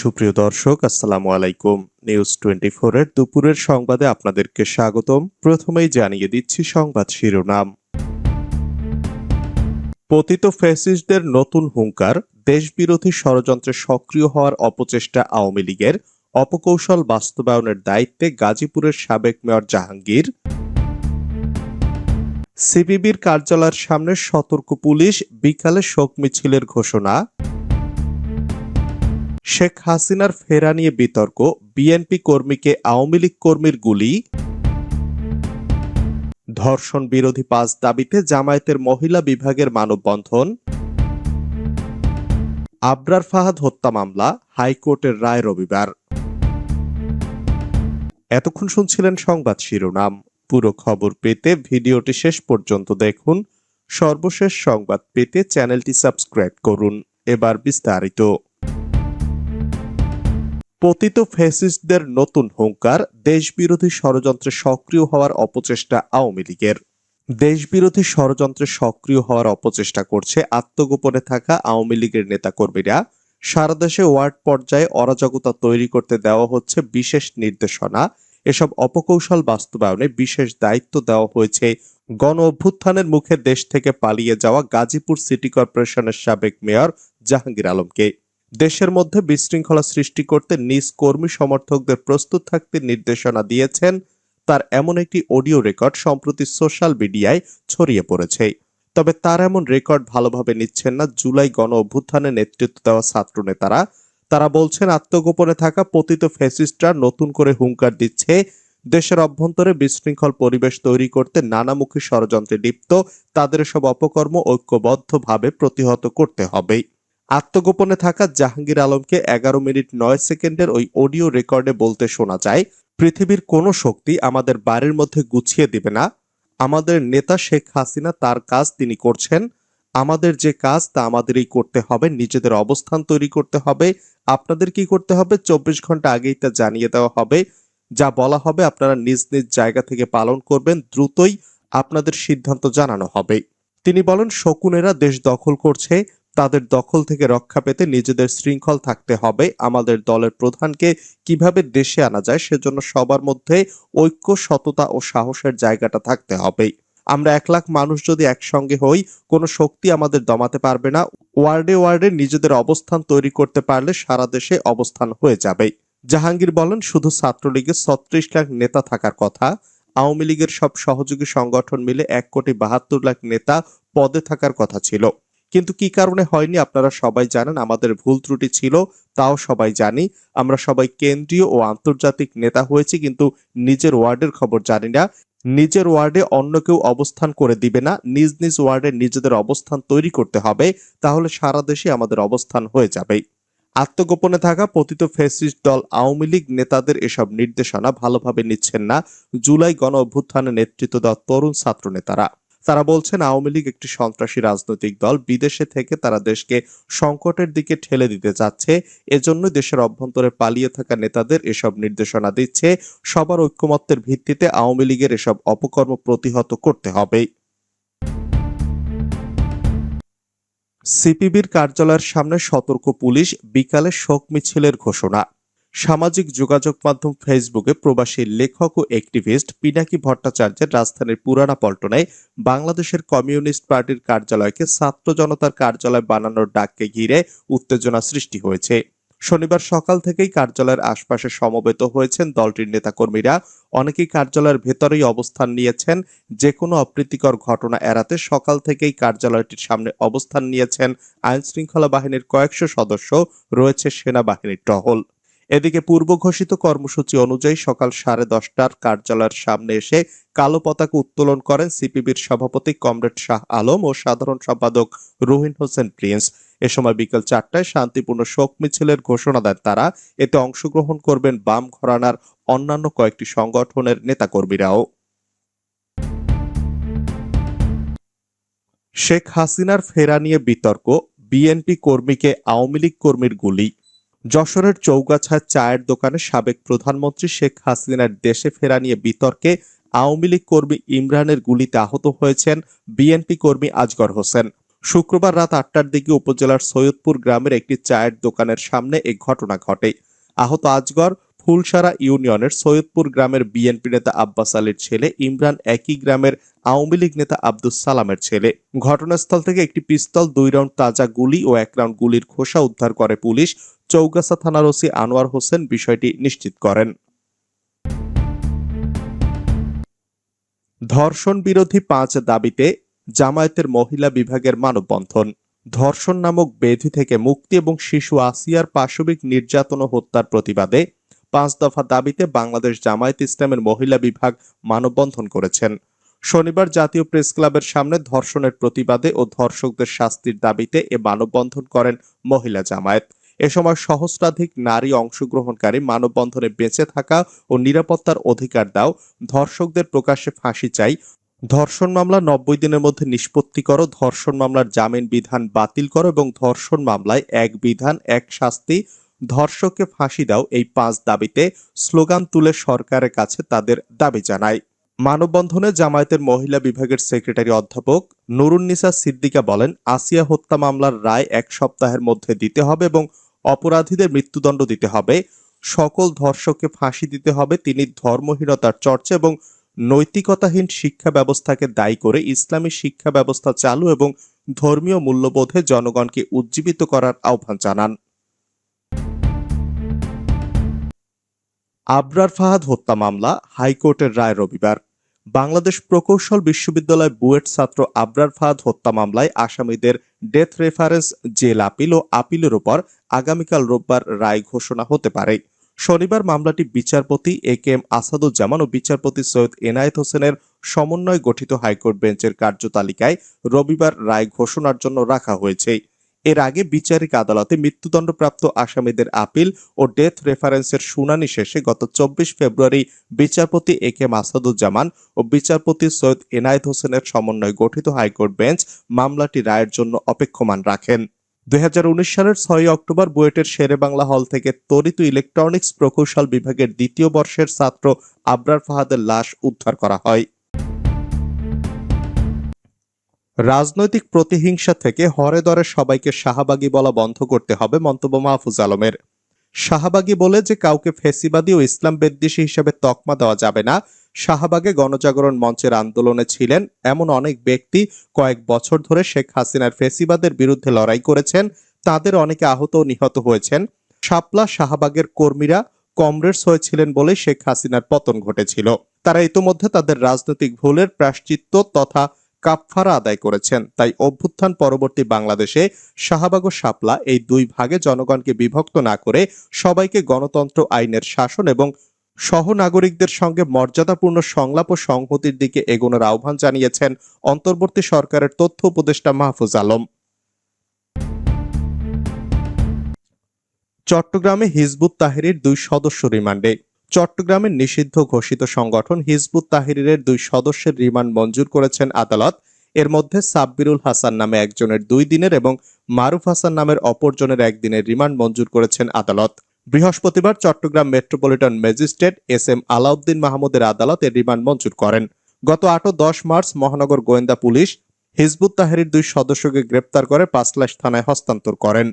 সুপ্রিয় দর্শক, আসসালামু আলাইকুম। নিউজ টোয়েন্টি এর দুপুরের সংবাদে আপনাদেরকে স্বাগতম। প্রথমেই জানিয়ে দিচ্ছি সংবাদ শিরোনাম। পতিত ফ্যাসিস্টদের নতুন হুঙ্কার, দেশবিরোধী ষড়যন্ত্রে সক্রিয় হওয়ার অপচেষ্টা আওয়ামী লীগের, অপকৌশল বাস্তবায়নের দায়িত্বে গাজীপুরের সাবেক মেয়র জাহাঙ্গীর। সিপিবির কার্যালয়ের সামনে সতর্ক পুলিশ, বিকালে শোক মিছিলের ঘোষণা। শেখ হাসিনার ফেরা নিয়ে বিতর্ক, বিএনপি কর্মীকে আওয়ামী লীগ কর্মীর গুলি। ধর্ষণ বিরোধী পাঁচ দাবিতে জামায়াতের মহিলা বিভাগের মানববন্ধন। আবরার ফাহাদ হত্যা মামলা, হাইকোর্টের রায় রবিবার। এতক্ষণ শুনছিলেন সংবাদ শিরোনাম। পুরো খবর পেতে ভিডিওটি শেষ পর্যন্ত দেখুন। সর্বশেষ সংবাদ পেতে চ্যানেলটি সাবস্ক্রাইব করুন। এবার বিস্তারিত। পতিত ফ্যাসিস্টদের নতুন হুঙ্কার, দেশবিরোধী ষড়যন্ত্রে সক্রিয় হওয়ার অপচেষ্টা আওয়ামী লীগের। দেশবিরোধী ষড়যন্ত্রে সক্রিয় হওয়ার অপচেষ্টা করছে আত্মগোপনে থাকা আওয়ামী লীগের নেতাকর্মীরা। সারা দেশে ওয়ার্ড পর্যায়ে অরাজকতা তৈরি করতে দেওয়া হচ্ছে বিশেষ নির্দেশনা। এসব অপকৌশল বাস্তবায়নে বিশেষ দায়িত্ব দেওয়া হয়েছে গণ অভ্যুত্থানের মুখে দেশ থেকে পালিয়ে যাওয়া গাজীপুর সিটি কর্পোরেশনের সাবেক মেয়র জাহাঙ্গীর আলমকে। দেশের মধ্যে বিশৃঙ্খলা সৃষ্টি করতে নিজ কর্মী সমর্থকদের প্রস্তুত থাকতে নির্দেশনা দিয়েছেন। তার এমন একটি অডিও রেকর্ড সম্প্রতি সোশ্যাল মিডিয়ায় ছড়িয়ে পড়েছে। তবে তার এমন রেকর্ড ভালোভাবে নিচ্ছেন না জুলাই গণ অভ্যুত্থানে নেতৃত্ব দেওয়া ছাত্র নেতারা। তারা বলছেন, আত্মগোপনে থাকা পতিত ফ্যাসিস্টরা নতুন করে হুঙ্কার দিচ্ছে। দেশের অভ্যন্তরে বিশৃঙ্খল পরিবেশ তৈরি করতে নানামুখী ষড়যন্ত্রে লিপ্ত। তাদের সব অপকর্ম ঐক্যবদ্ধভাবে প্রতিহত করতে হবে। আত্মগোপনে থাকা জাহাঙ্গীর আলমকে এগারো মিনিট নয় সেকেন্ডের ওই অডিও রেকর্ডে বলতে শোনা যায়, পৃথিবীর কোনো শক্তি আমাদের বাড়ির মধ্যে গুছিয়ে দিবে না। আমাদের নেতা শেখ হাসিনা তার কাজ তিনি করছেন। আমাদের যে কাজ তা আমাদেরই করতে হবে, নিজেদের অবস্থান তৈরি করতে হবে। আপনাদের কি করতে হবে? চব্বিশ ঘণ্টা আগেই তা জানিয়ে দেওয়া হবে। যা বলা হবে আপনারা নিজ নিজ জায়গা থেকে পালন করবেন, দ্রুতই আপনাদের সিদ্ধান্ত জানানো হবে। তিনি বলেন, শকুনেরা দেশ দখল করছে। তাদের দখল থেকে রক্ষা পেতে নিজেদের শৃঙ্খল থাকতে হবে। আমাদের দলের প্রধানকে কীভাবে দেশে আনা যায় সেজন্য সবার মধ্যে ঐক্য, সততা ও সাহসের জায়গাটা থাকতে হবে। আমরা এক লাখ মানুষ যদি একসঙ্গে হই, কোনো শক্তি আমাদের দমাতে পারবে না। ওয়ার্ডে ওয়ার্ডে নিজেদের অবস্থান তৈরি করতে পারলে সারা দেশে অবস্থান হয়ে যাবে। জাহাঙ্গীর বলেন, শুধু ছাত্রলীগের ছত্রিশ লাখ নেতা থাকার কথা, আওয়ামী লীগের সব সহযোগী সংগঠন মিলে এক কোটি বাহাত্তর লাখ নেতা পদে থাকার কথা ছিল। কিন্তু কি কারণে হয়নি আপনারা সবাই জানেন, আমাদের ভুল ত্রুটি ছিল, তাও সবাই জানি। আমরা সবাই কেন্দ্রীয় ও আন্তর্জাতিক নেতা হয়েছি, কিন্তু নিজের ওয়ার্ডের খবর জানি না। নিজের ওয়ার্ডে অন্য কেউ অবস্থান করে দিবে না, নিজ নিজ ওয়ার্ডে নিজেদের অবস্থান তৈরি করতে হবে, তাহলে সারা দেশে আমাদের অবস্থান হয়ে যাবে। আত্মগোপনে থাকা পতিত ফেসিস্ট দল আওয়ামী লীগ নেতাদের এসব নির্দেশনা ভালোভাবে নিচ্ছেন না, জুলাই গণ অভ্যুত্থানে নেতৃত্ব দেওয়া তরুণ ছাত্র নেতারা তারা বলছেন আওয়ামী লীগ একটি সন্ত্রাসী রাজনৈতিক দল। বিদেশে থেকে তারা দেশকে সংকটের দিকে ঠেলে দিতে যাচ্ছে এজন্য দেশের অভ্যন্তরে পালিয়ে থাকা নেতাদের এসব নির্দেশনা দিচ্ছে। সবার ঐক্যমত্যের ভিত্তিতে আওয়ামী লীগের এসব অপকর্ম প্রতিহত করতে হবে। সিপিবির কার্যালয়ের সামনে সতর্ক পুলিশ। বিকালে শোক মিছিলের ঘোষণা। সামাজিক যোগাযোগ মাধ্যম ফেসবুকে প্রবাসী লেখক ও অ্যাক্টিভিস্ট পিনাকি ভট্টাচার্যের রাজধানীর পুরানা পল্টনায় বাংলাদেশের কমিউনিস্ট পার্টির কার্যালয়কে ছাত্র জনতার কার্যালয় বানানোর ডাককে ঘিরে উত্তেজনা সৃষ্টি হয়েছে। শনিবার সকাল থেকেই কার্যালয়ের আশপাশে সমবেত হয়েছেন দলটির নেতাকর্মীরা। অনেকেই কার্যালয়ের ভেতরেই অবস্থান নিয়েছেন। যে কোনো অপ্রীতিকর ঘটনা এড়াতে সকাল থেকেই কার্যালয়টির সামনে অবস্থান নিয়েছেন আইন শৃঙ্খলা বাহিনীর কয়েকশো সদস্য। রয়েছে সেনাবাহিনীর টহল। এদিকে পূর্ব ঘোষিত কর্মসূচি অনুযায়ী সকাল সাড়ে দশটার কার্যালয়ের সামনে এসে কালো পতাকা উত্তোলন করেন সিপিবির সভাপতি কমরেড শাহ আলম ও সাধারণ সম্পাদক রুহিন হোসেন প্রিন্স। এ সময় বিকেল চারটায় শান্তিপূর্ণ শোক মিছিলের ঘোষণা দেন তারা। এতে অংশগ্রহণ করবেন বাম ঘরানার অন্যান্য কয়েকটি সংগঠনের নেতাকর্মীরাও। শেখ হাসিনার ফেরা নিয়ে বিতর্ক। বিএনপি কর্মীকে আওয়ামী লীগ কর্মীর গুলি। যশোরের চৌগাছায় চায়ের দোকানে সাবেক প্রধানমন্ত্রী শেখ হাসিনার দেশে ফেরা নিয়ে বিতর্কে আওয়ামী লীগ কর্মী ইমরানের গুলিতে আহত হয়েছেন বিএনপি কর্মী আজগর হোসেন। শুক্রবার রাত আটটার দিকে উপজেলার সৈয়দপুর গ্রামের একটি চায়ের দোকানের সামনে এই ঘটনা ঘটে। আহত আজগর ফুলসারা ইউনিয়নের সৈয়দপুর গ্রামের বিএনপি নেতা আব্বাস আলীর ছেলে ইমরান একই গ্রামের আওয়ামী লীগ নেতা আব্দুস সালামের ছেলে। ঘটনাস্থল থেকে একটি পিস্তল, দুই রাউন্ড তাজা গুলি ও এক রাউন্ড গুলির খোসা উদ্ধার করে পুলিশ চৌগাছা থানার ওসি আনোয়ার হোসেন বিষয়টি নিশ্চিত করেন। ধর্ষণ বিরোধী পাঁচ দাবিতে জামায়াতের মহিলা বিভাগের মানববন্ধন। ধর্ষণ নামক বেধি থেকে মুক্তি এবং শিশু আসিয়ার পাশবিক নির্যাতন ও হত্যার প্রতিবাদে পাঁচ দফা দাবিতে বাংলাদেশ জামায়াত ইসলামের মহিলা বিভাগ মানববন্ধন করেছেন। শনিবার জাতীয় প্রেস ক্লাবের সামনে ধর্ষণের প্রতিবাদে ও ধর্ষকদের শাস্তির দাবিতে এ মানববন্ধন করেন মহিলা জামায়াত। এ সময় সহস্রাধিক নারী অংশগ্রহণকারী মানববন্ধনে বেঁচে থাকা ও নিরাপত্তার অধিকার দাও। ধর্ষকদের প্রকাশ্যে ফাঁসি চাই। ধর্ষণ মামলা নব্বই দিনের মধ্যে নিষ্পত্তি করো। ধর্ষণ মামলার জামিন বিধান বাতিল করো এবং ধর্ষণ মামলায় এক বিধান, এক শাস্তি। ধর্ষককে ফাঁসি দাও এই পাঁচ দাবিতে। স্লোগান তুলে সরকারের কাছে তাদের দাবি জানায়। মানববন্ধনে জামায়াতের মহিলা বিভাগের সেক্রেটারি অধ্যাপক নুরুন্নিসা সিদ্দিকা বলেন, আসিয়া হত্যা মামলার রায় এক সপ্তাহের মধ্যে দিতে হবে এবং অপরাধীদের মৃত্যুদণ্ড দিতে হবে। সকল ধর্ষককে ফাঁসি দিতে হবে। তিনি ধর্মহীনতার চর্চা এবং নৈতিকতাহীন শিক্ষা ব্যবস্থাকে দায়ী করে ইসলামী শিক্ষা ব্যবস্থা চালু এবং ধর্মীয় মূল্যবোধে জনগণকে উজ্জীবিত করার আহ্বান জানান। আবরার ফাহাদ হত্যা মামলা, হাইকোর্টের রায় রবিবার। বাংলাদেশ প্রকৌশল বিশ্ববিদ্যালয় বুয়েট ছাত্র আবরার ফাহাদ হত্যা মামলায় আসামিদের ডেথ রেফারেন্স, জেল আপিল ও আপিলের উপর আগামীকাল রোববার রায় ঘোষণা হতে পারে। শনিবার মামলাটি বিচারপতি এ কে এম আসাদুজ্জামান ও বিচারপতি সৈয়দ এনায়েত হোসেনের সমন্বয় গঠিত হাইকোর্ট বেঞ্চের কার্যতালিকায় রবিবার রায় ঘোষণার জন্য রাখা হয়েছে। এর আগে বিচারিক আদালতে মৃত্যুদণ্ডপ্রাপ্ত আসামিদের আপিল ও ডেথ রেফারেন্সের শুনানি শেষে গত চব্বিশ ফেব্রুয়ারি বিচারপতি এ কে মাসাদুজ্জামান ও বিচারপতি সৈয়দ এনায়েত হোসেনের সমন্বয়ে গঠিত হাইকোর্ট বেঞ্চ মামলাটি রায়ের জন্য অপেক্ষমান রাখেন। দুই হাজার উনিশ সালের ছয় অক্টোবর বুয়েটের শেরে বাংলা হল থেকে তরিত ইলেকট্রনিক্স প্রকৌশল বিভাগের দ্বিতীয় বর্ষের ছাত্র আবরার ফাহাদের লাশ উদ্ধার করা হয়। রাজনৈতিক প্রতিহিংসা থেকে হরে দরে সবাইকে শাহবাগী বলা বন্ধ করতে হবে মন্তব্য মাহফুজ আলমের। শাহবাগী বলে যে কাউকে ফেসিবাদী ও ইসলাম বেদ্বেষী হিসেবে তকমা দেওয়া যাবে না। শাহবাগে গণজাগরণ মঞ্চের আন্দোলনে ছিলেন এমন অনেক ব্যক্তি কয়েক বছর ধরে শেখ হাসিনার ফেসিবাদের বিরুদ্ধে লড়াই করেছেন, তাদের অনেকে আহত ও নিহত হয়েছেন। শাপলা শাহবাগের কর্মীরা কমরেডস হয়েছিলেন বলে শেখ হাসিনার পতন ঘটেছিল। তারা ইতোমধ্যে তাদের রাজনৈতিক ভুলের প্রাশ্চিত্য তথা কাপফারা আদায় করেছেন। তাই অভ্যুত্থান পরবর্তী বাংলাদেশে শাহবাগ ও শাপলা এই দুই ভাগে জনগণকে বিভক্ত না করে সবাইকে গণতন্ত্র আইনের শাসন এবং সহনাগরিকদের সঙ্গে মর্যাদাপূর্ণ সংলাপ ও সংহতির দিকে এগোনোর আহ্বান জানিয়েছেন অন্তর্বর্তী সরকারের তথ্য উপদেষ্টা মাহফুজ আলম। চট্টগ্রামে হিজবুত তাহিরির দুই সদস্য রিমান্ডে। চট্টগ্রামের নিষিদ্ধ ঘোষিত সংগঠন হিজবুত তাহিরের দুই সদস্যের রিমান্ড মঞ্জুর করেছেন আদালত। এর মধ্যে সাব্বিরুল হাসান নামে একজনের দুই দিনের এবং মারুফ হাসান নামের অপরজনের একদিনের রিমান্ড মঞ্জুর করেছেন আদালত। বৃহস্পতিবার Chattogram metropolitan magistrate S M Alauddin মাহমুদের আদালত এর রিমান্ড মঞ্জুর করেন। গত আট দশ মার্চ মহানগর গোয়েন্দা পুলিশ হিজবুত তাহেরির দুই সদস্যকে গ্রেপ্তার করে পাঁচলাশ থানায় হস্তান্তর করেন।